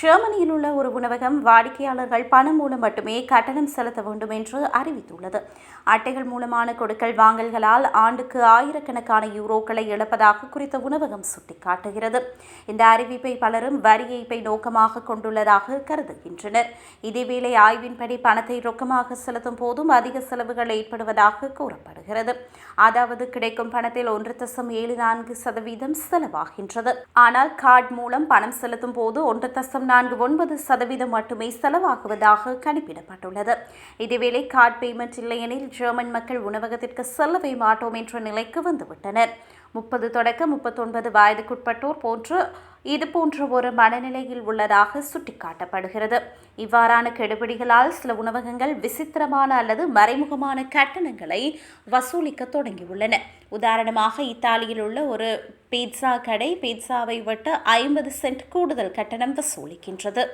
ஜெர்மனியில் உள்ள ஒரு உணவகம் வாடிக்கையாளர்கள் பணம் மூலம் மட்டுமே கட்டணம் செலுத்த வேண்டும் என்று அறிவித்துள்ளது. அட்டைகள் மூலமான கொடுக்கல் வாங்கல்களால் ஆண்டுக்கு ஆயிரக்கணக்கான யூரோக்களை இழப்பதாக குறித்த உணவகம் சுட்டிக்காட்டுகிறது. இந்த அறிவிப்பை பலரும் வரி ஏய்ப்பை நோக்கமாக கொண்டுள்ளதாக கருதுகின்றனர். இதேவேளை ஆய்வின்படி பணத்தை ரொக்கமாக செலுத்தும் போதும் அதிக செலவுகள் ஏற்படுவதாக கூறப்படுகிறது. அதாவது கிடைக்கும் பணத்தில் ஒன்று தசம் ஏழு நான்கு சதவீதம் செலவாகின்றது. ஆனால் கார்டு மூலம் பணம் செலுத்தும் போது ஒன்று தசம் நான்கு ஒன்பது சதவீதம் மட்டுமே செலவாகுவதாக கணிப்பிடப்பட்டுள்ளது. இதேவேளை கார்டு பேமெண்ட் இல்லையெனில் ஜெர்மன் மக்கள் உணவகத்திற்கு செல்லவே மாட்டோம் என்ற நிலைக்கு வந்துவிட்டனர். முப்பது தொடக்க முப்பத்தொன்பது வயதுக்குட்பட்டோர் போன்று இது போன்ற ஒரு மனநிலையில் உள்ளதாக சுட்டிக்காட்டப்படுகிறது. இவ்வாறான கெடுபிடிகளால் சில உணவகங்கள் விசித்திரமான அல்லது மறைமுகமான கட்டணங்களை வசூலிக்க தொடங்கியுள்ளன. உதாரணமாக இத்தாலியில் உள்ள ஒரு பீட்சா கடை பீட்சாவை விட்டு ஐம்பது சென்ட் கூடுதல் கட்டணம் வசூலிக்கின்றது.